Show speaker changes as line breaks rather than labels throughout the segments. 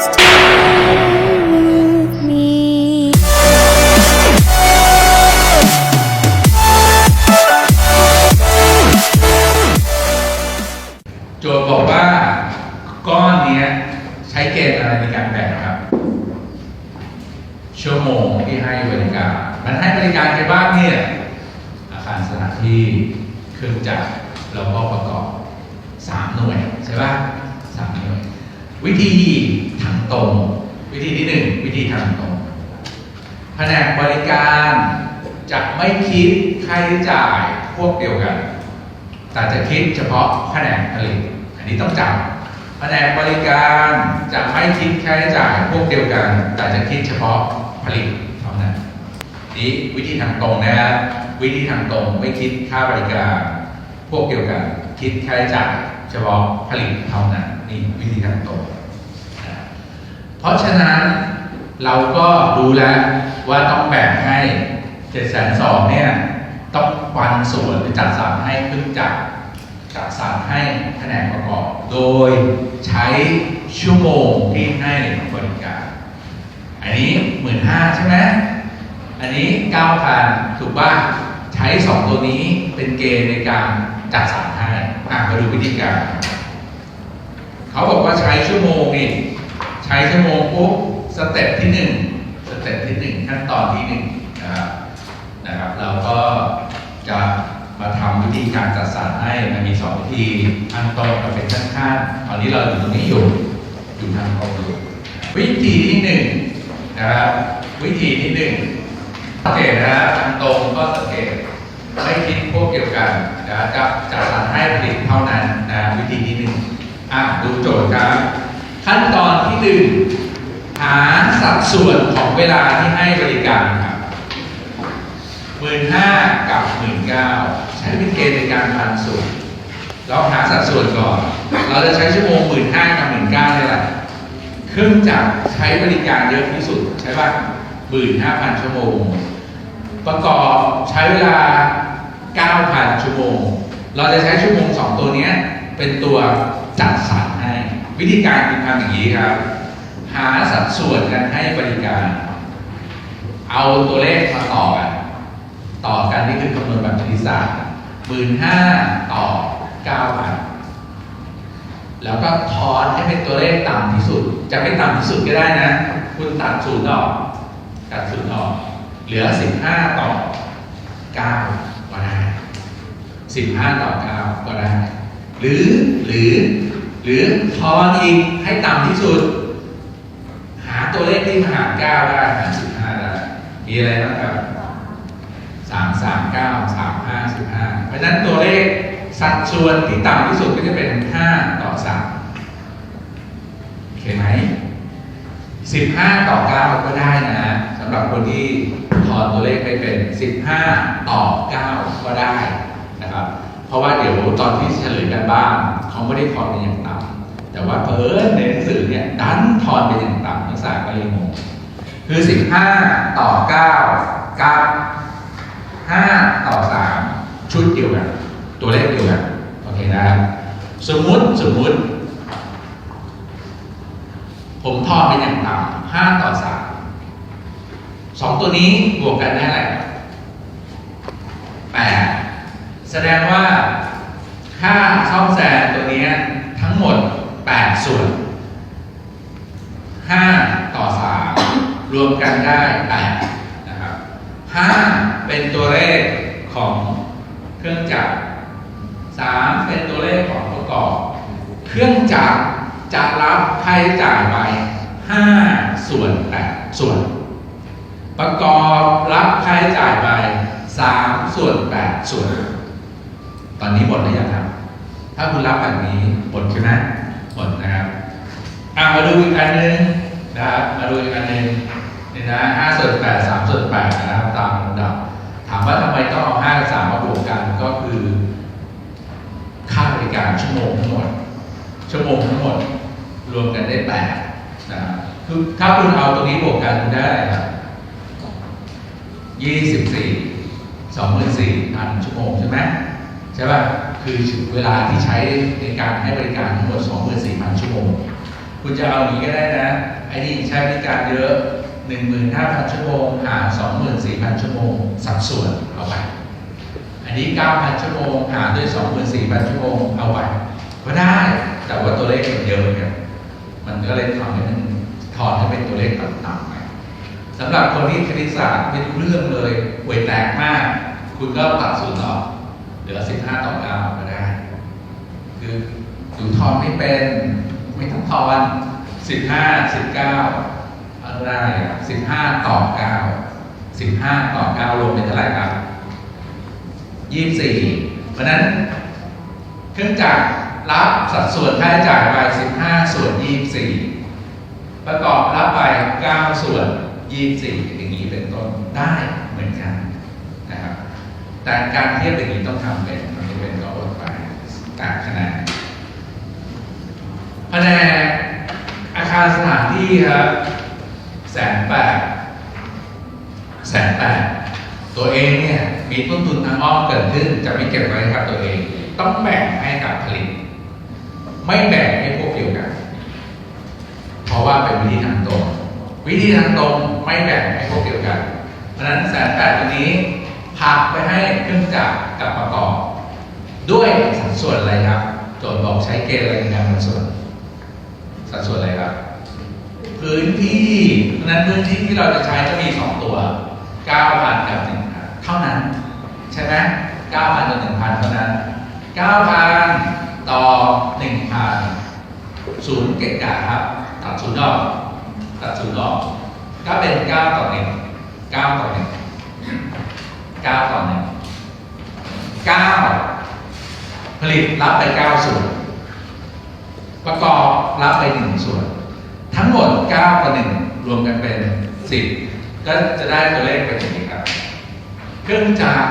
โจทย์บอกว่าก้อนเนี้ยใช้เกณฑ์อะไรในการแบ่งครับ ชั่วโมงที่ให้บริการ มันให้บริการแค่บ้างเนี่ย อาคารสถานที่เครื่องจักรแล้วก็ประกอบสามหน่วย ใช่ปะสามหน่วย วิธี ตรง วิธีที่หนึ่งวิธีทางตรงแผนกบริการจะไม่คิดค่าใช้จ่ายพวกเดียวกัน แต่จะคิดเฉพาะแผนกผลิตอันนี้ต้องจำแผนกบริการจะไม่คิดค่าใช้จ่ายพวกเดียวกัน แต่จะคิดเฉพาะผลิตเท่านั้นนี่วิธีทางตรงนะครับวิธีทางตรงไม่คิดค่าบริการ พวกเดียวกัน คิดค่าใช้จ่ายเฉพาะผลิตเท่านั้นนี่วิธีทางตรง เพราะฉะนั้นเราก็รู้แล้วว่าต้องแบ่งให้7จ็ดแสนสองเนี่ยต้องปันส่วนหรือจัดสรรให้เครื่องจักจัดสรรให้แผนกประกอบ โดยใช้ชั่วโมงที่ให้บริการ อันนี้หมื่นห้าใช่ไหมอันนี้เก้าพันถูกป่ะใช้สองตัวนี้เป็นเกณฑ์ในการจัดสรรให้อะมาดูวิธีการ เขาบอกว่าใช้ชั่วโมงนี่ ช้ชั่วโมงปุ๊บสเต็ปที่หนึ่งสเต็ปที่หนึ่งขั้นตอนที่หนึ่งนะครับนะครับเราก็จะมาทำวิธีการจัดสรรให้มันมีสองวิธีขั้นตอนกับเป็นขั้นขั้นตอนนี้เราอยู่ตรงนี้อยู่อยู่ทางตรงอยู่วิธีที่หนึ่งนะครับวิธีที่หนึ่งสังเกตนะครับทางตรงก็สังเกตไม่คิดพวกเกี่ยวกันนะครับจะจัดสรรให้ผลิตเท่านั้นนะวิธีที่หนึ่งอะดูโจทย์ครับ ขั้นตอนที่หนึ่งหาสัดส่วนของเวลาที่ให้บริการครับหมื่นห้ากับหมื่นเก้าใช้เป็นเกณฑ์ในการปันส่วนเราหาสัดส่วนก่อน เราจะใช้ชั่วโมงหมื่นห้ากับหมื่นเก้านี่แหละเครื่องจักรใช้บริการเยอะที่สุดใช่ป่ะหมื่นห้าพันชั่วโมง ประกอบใช้เวลา9,000ชั่วโมง เราจะใช้ชั่วโมงสองตัวนี้เป็นตัวจัดสรรให้ วิธีการคือทำอย่างนี้ครับ หาสัดส่วนกันให้บริการ เอาตัวเลขมาต่อกัน ต่อกันนี่คือคำนวณแบบคณิตศาสตร์หมื่นห้าต่อเก้าพันแล้วก็ทอนให้เป็นตัวเลขต่ำที่สุด จะไม่ต่ำที่สุดก็ได้นะ คุณตัดศูนย์ออก ตัดศูนย์ออก เหลือสิบห้าต่อเก้าก็ได้สิบห้าต่อเก้าก็ได้ หรือหรือ หรือทอนอีกให้ต่ำที่สุด หาตัวเลขที่หารเก้าได้หารสิบห้าได้มีอะไรบ้างครับสามสามเก้าสามห้าสิบห้าเพราะฉะนั้นตัวเลขสัดส่วนที่ต่ำที่สุดก็จะเป็นห้าต่อสามโอเคไหมสิบห้าต่อเก้าก็ได้นะฮะสำหรับคนที่ถอนตัวเลขไปเป็นสิบห้าต่อเก้าก็ได้นะครับ เพราะว่าเดี๋ยวตอนที่เฉลยกันบ้างเขาไม่ได้ถอนเป็นอย่างต่ำแต่ว่าเพิ่นในหนังสือเนี่ยดันถอนเป็นอย่างต่ำนักศึกษาก็เลยงงคือสิบห้าต่อเก้ากับห้าต่อสามชุดเดียวกัน ตัวเลขเดียวกันโอเคนะครับสมมุติสมมุติ ผมทอนเป็นอย่างต่ำห้าต่อสามสองตัวนี้บวกกันได้เท่าไหร่ปด แสดงว่าค่าซ่อมแซมตัวนี้ทั้งหมดแปดส่วนห้าต่อสามรวมกันได้แปดนะครับห้าเป็นตัวเลขของเครื่องจักรสามเป็นตัวเลขของประกอบ เครื่องจักรจะรับค่าใช้จ่ายไปห้าส่วนแปดส่วน ประกอบรับค่าใช้จ่ายไปสามส่วนแปดส่วน ตอนนี้หมดหรือยังครับ ถ้าคุณรับแบบนี้หมดใช่ไหมหมดนะครับอะมาดูอีกอันหนึ่งนะครับมาดูอีกอันหนึ่งนี่นะห้าส่วนแปดสามส่วนแปดนะครับตามลำดับ ถามว่าทำไมต้องเอาห้ากับสามมาบวกกันก็คือ ค่าบริการชั่วโมงทั้งหมด ชั่วโมงทั้งหมด รวมกันได้แปดนะครับคือถ้าคุณเอาตรงนี้บวกกันคุณได้อะไรครับยี่สิบสี่สองหมื่นสี่พันชั่วโมงใช่ไหม ใช่ป่ะคือเวลาที่ใช้ในการให้บริการทั้งหมดสองหมื่นสี่พันชั่วโมง คุณจะเอาอย่างนี้ก็ได้นะ ไอ้นี่ใช้บริการเยอะ 15,000 ชั่วโมงหาร24,000 ชั่วโมง สัดส่วนเอาไป อันนี้ 9,000 ชั่วโมงหารด้วย 24,000 ชั่วโมงเอาไปก็ได้ แต่ว่าตัวเลขมันเยอะเนกันมันก็เลยทำให้มันถอนให้เป็นตัวเลขต่ำๆไปสำหรับคนที่คณิตศาสตร์ไม่รู้เรื่องเลยห่วยแตกมาก คุณก็ตัดศูนย์ออก เหลือ15ต่อ9ก็ได้ คืออยู่ทอนไม่เป็น ไม่ต้องทอนสิบห้าสิบเก้าอะไรสิบห้าต่อเก้าสิบห้าต่อเก้ารวมเป็นเท่าไหร่ครับยี่สี่เพราะนั้นเครื่องจักรรับสัดส่วนค่าใช้จ่ายไปสิบห้าส่วนยี่สี่ประกอบรับไปเก้าส่วนยี่สี่อย่างนี้เป็นต้นได้เหมือนกันนะครับ แต่การเทียบอย่างนี้ต้องทำเป็นมันจะเป็นตัวอดไปการคะแนนแผนกอาคารสถานที่ครับแสนแปดแสนแปดตัวเองเนี่ยมีต้นทุนทางอ้อมเกิดขึ้นจะไม่เก็บไว้กับตัวเอง ต้องแบ่งให้กับผลิต ไม่แบ่งให้พวกเดียวกัน เพราะว่าเป็นวิธีทางตรง วิธีทางตรงไม่แบ่งให้พวกเดียวกัน เพราะฉะนั้นแสนแปดตัวนี้ พักไปให้เครื่องจักรกับประกอบ ด้วยสัดส่วนอะไรครับ โจทย์บอกใช้เกณฑ์อะไรในการสัดส่วน สัดส่วนอะไรครับ พื้นที่เพราะนั้นพื้นที่ที่เราจะใช้จะมีสองตัว 9,000 กับ 1,000 เท่านั้น ใช่ไหม9,000ต่อ1,000 เท่านั้น 9,000 ต่อ 1,000ศูนย์เกะกะครับ ตัดศูนย์ออกตัดศูนย์ออกก็เป็น 9 ต่อ 1 9 ต่อ 1 9ต่อ1 9ผลิตรับไป9ส่วนประกอบรับไป1ส่วน ทั้งหมด9กับ1รวมกันเป็น10ก็จะได้ตัวเลขเป็นอย่างนี้ครับ เครื่องจักร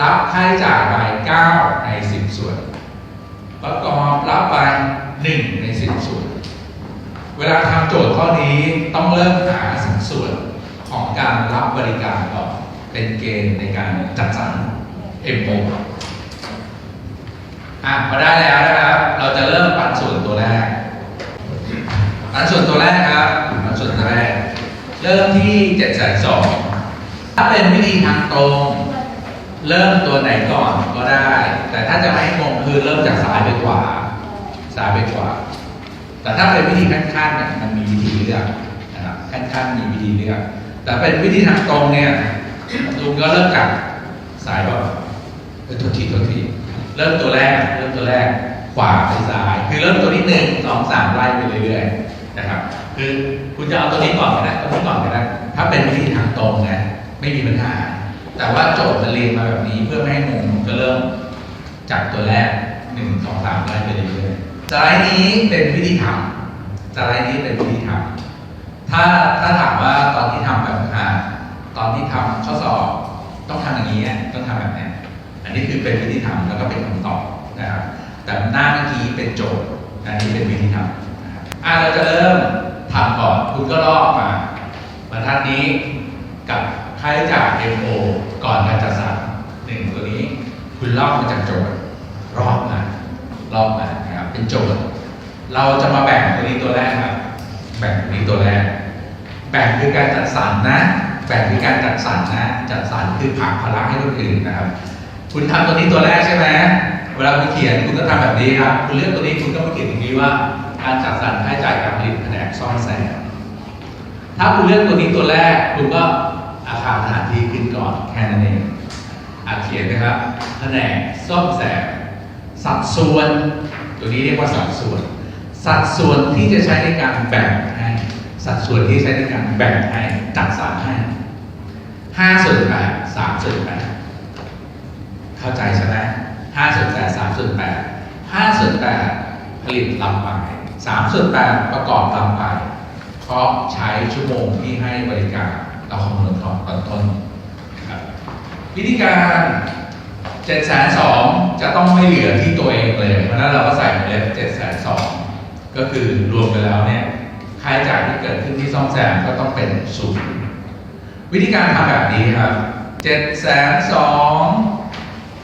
รับค่าใช้จ่ายไป9ใน10ส่วน ประกอบรับไป1ใน10ส่วน เวลาทำโจทย์ข้อนี้ต้องเริ่มหาสัดส่วนของการรับบริการก่อน เป็นเกณฑ์ในการจัดสรร MO อะพอได้แล้วนะครับ เราจะเริ่มปันส่วนตัวแรก ปันส่วนตัวแรกครับ ปันส่วนตัวแรก เริ่มที่7จ็ดแสนสองถ้าเป็นวิธีทางตรง เริ่มตัวไหนก่อนก็ได้ แต่ถ้าจะไม่ให้งงคือเริ่มจากซ้ายไปขวาซ้ายไปขวา แต่ถ้าเป็นวิธีขั้นๆเนี่ยมันมีวิธีเลือกนะครับขั้นๆมีวิธีเลือก แต่เป็นวิธีทางตรงเนี่ย ลุงก็เริ่มจากซ้ายก่อนเออโทษทีโทษทีเริ่มตัวแรก เริ่มตัวแรก ขวาไปซ้าย คือเริ่มตัวที่หนึ่งสองสามไล่ไปเรื่อยๆนะครับ คือคุณจะเอาตัวนี้ก่อนก็ได้ตัวนี้ก่อนก็ได้ถ้าเป็นวิธีทางตรงนะไม่มีปัญหา แต่ว่าโจทย์มันเรียนมาแบบนี้เพื่อไม่ให้งงก็เริ่มจากตัวแรกหนึ่งสองสามไล่ไปเรื่อยๆสไลด์นี้เป็นวิธีทำสไลด์นี้เป็นวิธีทำถ้าถ้าถามว่าตอนที่ทำแบบอ่า ตอนที่ทำข้อสอบต้องทำอย่างนี้ต้องทำแบบนี้อันนี้คือเป็นวิธีทำแล้วก็เป็นคำตอบนะครับ แต่หน้าเมื่อกี้เป็นโจทย์อันนี้เป็นวิธีทำนะครับอ่าเราจะเริ่มทำก่อนคุณก็ลอกมาบรรทัดนี้กับค่าใช้จ่าย MO ก่อนการจัดสรรหนึ่งตัวนี้คุณลอกมาจากโจทย์รอบมารอบมานะครับเป็นโจทย์ เราจะมาแบ่งตัวนี้ตัวแรกครับแบ่งตัวนี้ตัวแรกแบ่งคือการจัดสรรนะ แบ่งคือการจัดสรรนะจัดสรรคือผลักภาระให้คนอื่นนะครับ คุณทำตัวนี้ตัวแรกใช่ไหมเวลาคุณเขียนคุณก็ทำแบบนี้ครับคุณเลือกตัวนี้คุณก็มาเขียนตรงนี้ว่า การจัดสรรค่าใช้จ่ายการผลิตแผนกซ่อนแซมถ้าคุณเลือกตัวนี้ตัวแรกคุณก็อาคารสถานที่ขึ้นก่อนแค่นั้นเองอาเขียนนะครับแผนกซ่อมแซมสัดส่วน ตัวนี้เรียกว่าสัดส่วน สัดส่วนที่จะใช้ในการแบ่งให้สัดส่วนที่ใช้ในการแบ่งให้จัดสรรให้ ห้าส่วนแปดสามส่วนแปดเข้าใจใช่ไหมห้าส่วนแปดสามส่วนแปดห้าส่วนแปดผลิตลำไปสามส่วนแปดประกอบลำไปเพราะใช้ชั่วโมงที่ให้บริการเราคำนวณก่อนตอนต้นครับวิธีการเจ็ดแสนสองจะต้องไม่เหลือที่ตัวเองเลย เพราะฉะนั้นเราก็ใส่ไปเลยเจ็ดแสนสองก็คือรวมไปแล้วเนี่ยค่าใช้จ่ายที่เกิดขึ้นที่ซ่อมแซมก็ต้องเป็นศูนย์ วิธีการทำแบบนี้ครับเจ็ดแสนสอง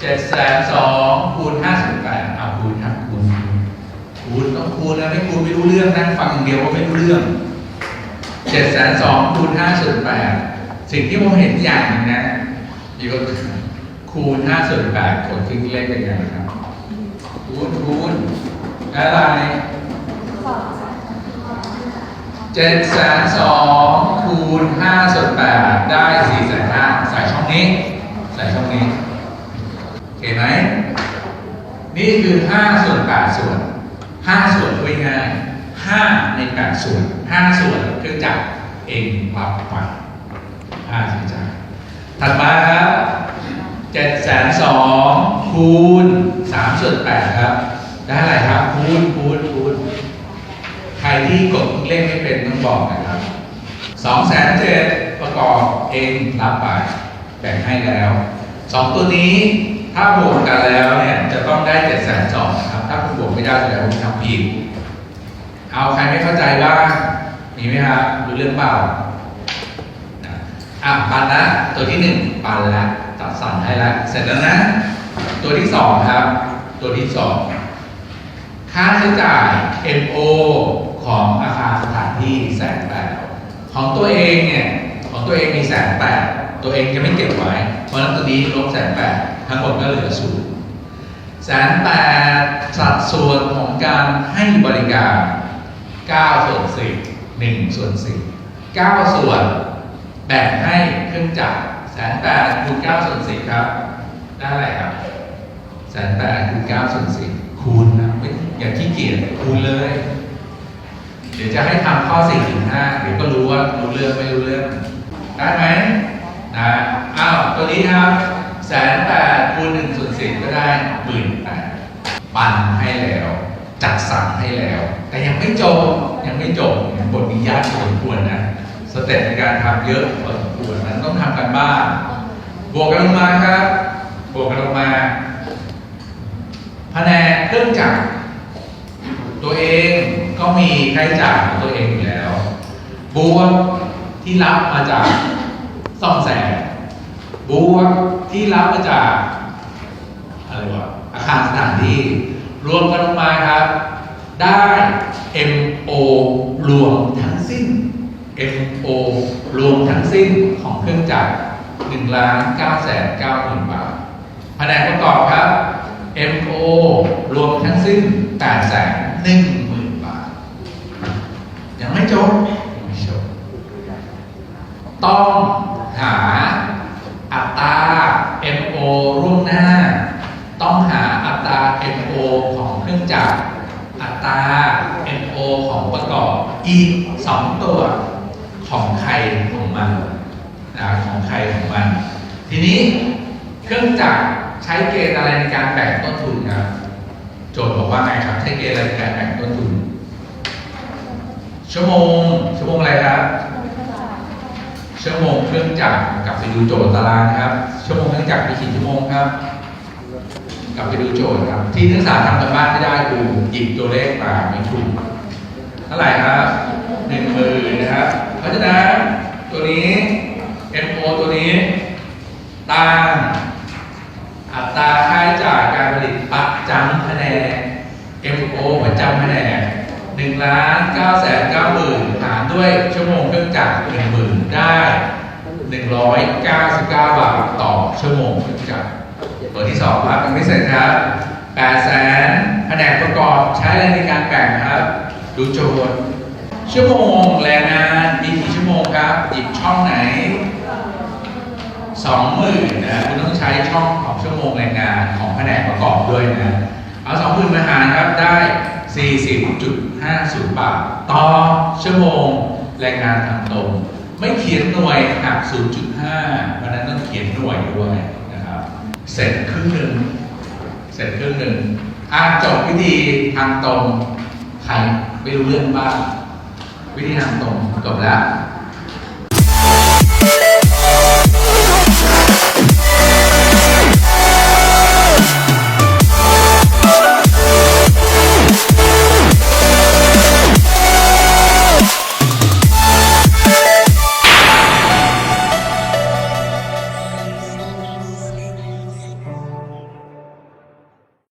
เจ็ดแสนสองคูณห้าสิบแปดเอาคูณครับคูณคูณคูณต้องคูณนะไม่คูณไม่รู้เรื่องนั่งฟังเดียวก็ไม่รู้เรื่องเจ็ดแสนสองคูณห้าสิบแปดสิ่งที่ผมเห็นอย่างนึงนะอยู่กับคูณห้าส่วนแปดคนคิดเลขเป็นยังไงครับ คูณคูณได้อะไร เจ็ดแสนสองคูณห้าส่วนแปดได้สี่แสนห้าใส่ช่องนี้ ใส่ช่องนี้โอเคไหมนี่คือห้าส่วนแปดส่วนห้าส่วนด้วยง่ายห้าในแปดส่วนห้าส่วนเครื่องจักรเองรับไปห้าใช้จ่ายถัดมาครับเจ็ดแสนสองคูณสามส่วนแปดครับ ได้อะไรครับคูณคูณคูณ รที่กดเลขไม่เป็นต้องบอกนะครับสองแสนเจ็ดประกอบเองรับไปแบ่งให้แล้วสองตัวนี้ถ้าบวกกันแล้วเนี่ยจะต้องได้เจ็ดแสนสองครับ ถ้าคุณบวกไม่ได้แสดงว่าคุณทำผิดเอาใครไม่เข้าใจบ้างมีไหมครับรู้เรื่องเปล่านะอะปันละตัวที่หนึ่งปันละตัดสั่นให้ละเสร็จแล้วนะ ตัวที่สองครับ ตัวที่สองค่าใช้จ่าย MO ของอาคารสถานที่แสนแปดของตัวเองเนี่ยของตัวเองมีแสนแปดตัวเองจะไม่เก็บไว้ เพราะฉะนั้นตัวนี้ลบแสนแปดทั้งหมดก็เหลือศูนย์แสนแปดสัดส่วนของการให้บริการ9ส่วน10 1ส่วน10 9ส่วนแบ่งให้เครื่องจักรแสนแปดคูณ9ส่วน10ครับ ได้อะไรครับแสนแปดคูณ9ส่วน10คูณนะไม่อย่าขี้เกียจคูณเลย ดี๋ยวจะให้ทำข้อ4ถึง5เดี๋ยวก็รู้ว่ารู้เรื่องไม่รู้เรื่อง ได้ไหมนะอ้าวตัวนี้ครับแสนแปดคูณหนึ่งส่วนสิบก็ได้หมื่นแปดปันให้แล้ว จัดสรรให้แล้ว แต่ยังไม่จบยังไม่จบบทนี้ยากพอสมควรนะสเต็ปในการทำเยอะพอสมควรมันต้องทำกันบ้างบวกกันลงมาครับ บวกกันลงมาแผนกเครื่องจักร มีค่าใช้จ่ายของตัวเองอยู่แล้วบวที่รับมาจากซ่อมแซมบวที่รับมาจากอะไรวะอาคารสถานที่ รวมกันลงมาครับ ได้ MO รวมทั้งสิ้น MO รวมทั้งสิ้นของเครื่องจักร1ล้าน9แสน9หมื่นบาทแผนกประกอบครับ MO รวมทั้งสิ้น8แสน1หมื่นบาทยัง ไม่จบไม่จบต้องหาอัตรา MO ร่วงหน้า ต้องหาอัตรา MO ของเครื่องจักรอัตรา MO ของประกอบอีก 2 ตัวของใครของมันนะของใครของมัน ทีนี้เครื่องจักรใช้เกณฑ์อะไรในการแบ่งต้นทุนครับโจทย์บอกว่าไงครับ ใช้เกณฑ์อะไรในการแบ่งต้นทุน ชั่วโมง ชั่วโมงอะไรครับชั่วโมงเครื่องจักรกลับไปดูโจทย์ตารางครับ ชั่วโมงเครื่องจักรมีกี่ชั่วโมงครับ กลับไปดูโจทย์ครับ ที่นักศึกษาทำกันบ้านไม่ได้คือหยิบตัวเลขมาไม่ถูกเท่าไหร่ครับหนึ่งหมื่นนะครับ เพราะฉะนั้นตัวนี้ MO ตัวนี้ตั้งอัตราค่าใช้จ่ายการผลิตประจำแผนก MO ประจำแผนก หนึ่งล้านเก้าแสนเก้าหมื่นหารด้วยชั่วโมงเครื่องจักรหนึ่งหมื่นได้หนึ่งร้อยเก้าสิบเก้าบาทต่อชั่วโมงเครื่องจักรตัวที่สองครับยังไม่เสร็จครับแปดแสนแผนกประกอบใช้อะไรในการแบ่งครับ ดูโจทย์ชั่วโมงแรงงานมีกี่ชั่วโมงครับหยิบช่องไหนสองหมื่นนะคุณต้องใช้ช่องของชั่วโมงแรงงานของแผนกประกอบด้วยนะเอาสองหมื่นมาหารครับได้ 40.50 บาท ต่อชั่วโมงแรงงานทางตรง ไม่เขียนหน่วยหัก0.5 เพราะนั้นต้องเขียนหน่วยด้วยนะครับ เสร็จครึ่งหนึ่งเสร็จครึ่งหนึ่งอาจบวิธีทางตรง ใครไม่รู้เรื่องบ้าง วิธีทางตรงจบแล้ว